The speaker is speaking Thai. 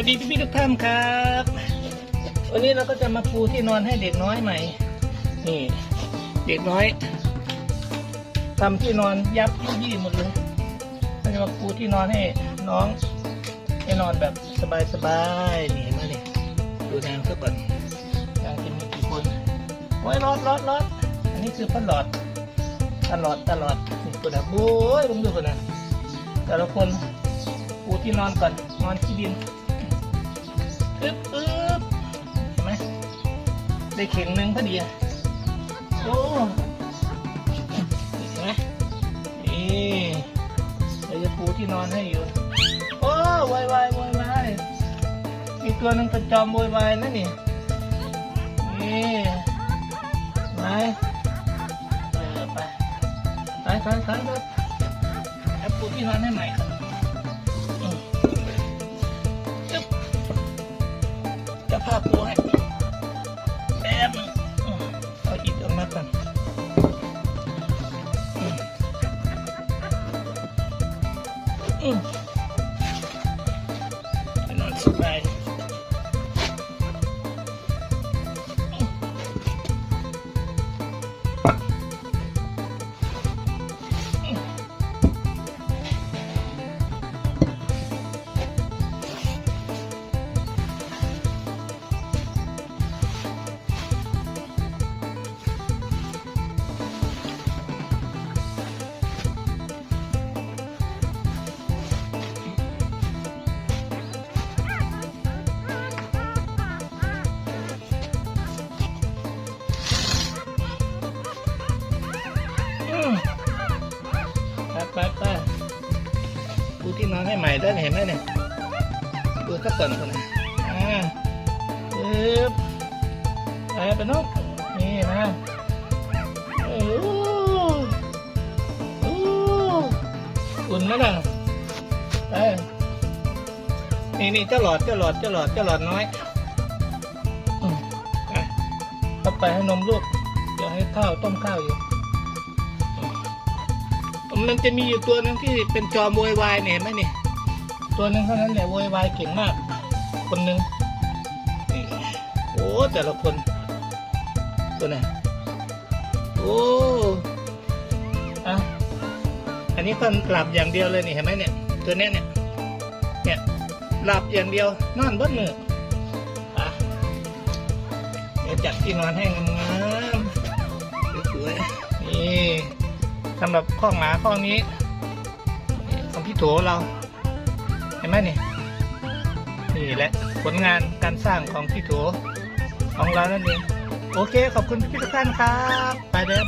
วัสดีพี่ๆทุกท่านครับ วันนี้เราก็จะมาปูที่นอนให้เด็กน้อยใหม่ นี่เด็กน้อยทำที่นอนยับยี่หมดเลยเราจะมาปูที่นอนให้น้องให้นอนแบบสบายๆนี่เห็นไหมนี่ดูนางซะก่อนนางจะมีกี่คนโอ้ยรอดรอดรอดอันนี้คือพันหลอดตลอดตลอดนี่คนนะโอ้ยลองดูคนนะแต่ละคนปูที่นอนก่อนนอนที่ดิน อึ๊บอึ๊บเห็นไหมได้เข่งหนึ่งพอดีอะโอ้เห็นไหมนี่เราจะปูที่นอนให้อยู่โอ้วายวายวายวายมีตัวหนึงกระจอมโวยวายนะนี่นี่ไปเออไปไปไปไปไปแอปปูที่นอนให้ใหม่ครับ ผ้าปูให้แป๊บอืมเอาอิดออกมาก่อนอืมนอนสบาย ดูที่นอนให้ใหม่ได้เห็นไหมเนี่ยดูสักก่อนคนนะอ่าปึ๊บไปไปนกนี่นะโอ้โหอุ่นไหมล่ะไปนี่นี่เจ้าหลอดเจ้าหลอดเจ้าหลอดเจ้าหลอดน้อยอืมไปเข้าไปให้นมลูกเดี๋ยวให้ข้าวต้มข้าวอยู่ มันจะมีอยู่ตัวหนึ่งที่เป็นจอมโวยวายเนี่ยไหมนี่ตัวหนึ่งเท่านั้นแหละโวยวายเก่งมาก คนหนึ่งนี่โอ้แต่ละคนตัวไหนโอ้อะอันนี้ก็หลับอย่างเดียวเลยนี่เห็นไหมเนี่ย ตัวเนี้ยเนี่ยเนี่ยหลับอย่างเดียวนอนบนมืออะเดี๋ยวจัดที่นอนให้งามๆสวยๆนี่ สำหรับข้องหมาข้องนี้ของพี่โถเรา เห็นไหมนี่นี่แหละผลงานการสร้างของพี่โถของเรานั่นเองโอเค ขอบคุณพี่ทุกท่านครับ ไปแล้ว